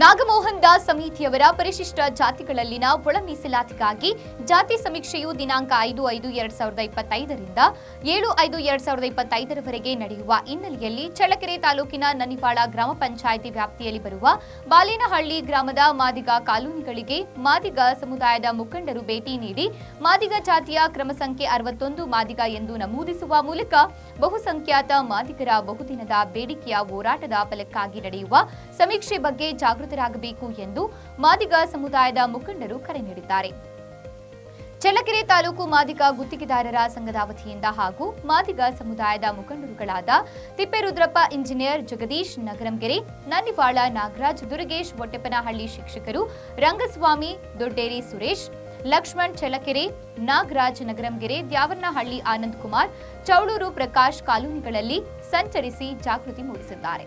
ಜಿಲ್ಲಾ ಸಮಿತಿಯವರ ಪರಿಶಿಷ್ಟ ಜಾತಿಗಳಲ್ಲಿನ ಒಳ ಮೀಸಲಾತಿಗಾಗಿ ಜಾತಿ ಸಮೀಕ್ಷೆಯು ದಿನಾಂಕ ಐದು ಐದು ಎರಡ್ ಸಾವಿರದ ಇಪ್ಪತ್ತೈದರಿಂದ ಏಳು ಐದು ಎರಡ್ ಸಾವಿರದ ಇಪ್ಪತ್ತೈದರವರೆಗೆ ನಡೆಯುವ ಹಿನ್ನೆಲೆಯಲ್ಲಿ ಚಳ್ಳಕೆರೆ ತಾಲೂಕಿನ ನನಿವಾಳ ಗ್ರಾಮ ಪಂಚಾಯಿತಿ ವ್ಯಾಪ್ತಿಯಲ್ಲಿ ಬರುವ ಬಾಲೇನಹಳ್ಳಿ ಗ್ರಾಮದ ಮಾದಿಗ ಕಾಲೋನಿಗಳಿಗೆ ಮಾದಿಗ ಸಮುದಾಯದ ಮುಖಂಡರು ಭೇಟಿ ನೀಡಿ ಮಾದಿಗ ಜಾತಿಯ ಕ್ರಮ ಸಂಖ್ಯೆ ಅರವತ್ತೊಂದು ಮಾದಿಗ ಎಂದು ನಮೂದಿಸುವ ಮೂಲಕ ಬಹುಸಂಖ್ಯಾತ ಮಾದಿಗರ ಬಹುದಿನದ ಬೇಡಿಕೆಯ ಹೋರಾಟದ ಫಲಕ್ಕಾಗಿ ನಡೆಯುವ ಸಮೀಕ್ಷೆ ಬಗ್ಗೆ ಜಾಗೃತರಾಗಬೇಕು ಎಂದು ಮಾದಿಗ ಸಮುದಾಯದ ಮುಖಂಡರು ಕರೆ ನೀಡಿದ್ದಾರೆ. ಚಳ್ಳಕೆರೆ ತಾಲೂಕು ಮಾದಿಗ ಗುತ್ತಿಗೆದಾರರ ಸಂಘದ ವತಿಯಿಂದ ಹಾಗೂ ಮಾದಿಗ ಸಮುದಾಯದ ಮುಖಂಡರುಗಳಾದ ತಿಪ್ಪೇರುದ್ರಪ್ಪ ಇಂಜಿನಿಯರ್ ಜಗದೀಶ್ ನಗರಂಗೆರೆ, ನನ್ನಿವಾಳ ನಾಗರಾಜ್ ದುರ್ಗೇಶ್ ಒಟ್ಟೆಪ್ಪನಹಳ್ಳಿ ಶಿಕ್ಷಕರು ರಂಗಸ್ವಾಮಿ ದೊಡ್ಡೇರಿ ಸುರೇಶ್, ಲಕ್ಷ್ಮಣ್ ಚಳ್ಳಕೆರೆ, ನಾಗರಾಜ್ ನಗರಂಗೆರೆ ದ್ಯಾವರ್ನಹಳ್ಳಿ ಆನಂದ್ ಕುಮಾರ್, ಚೌಳೂರು ಪ್ರಕಾಶ್ ಕಾಲೋನಿಗಳಲ್ಲಿ ಸಂಚರಿಸಿ ಜಾಗೃತಿ ಮೂಡಿಸಿದ್ದಾರೆ.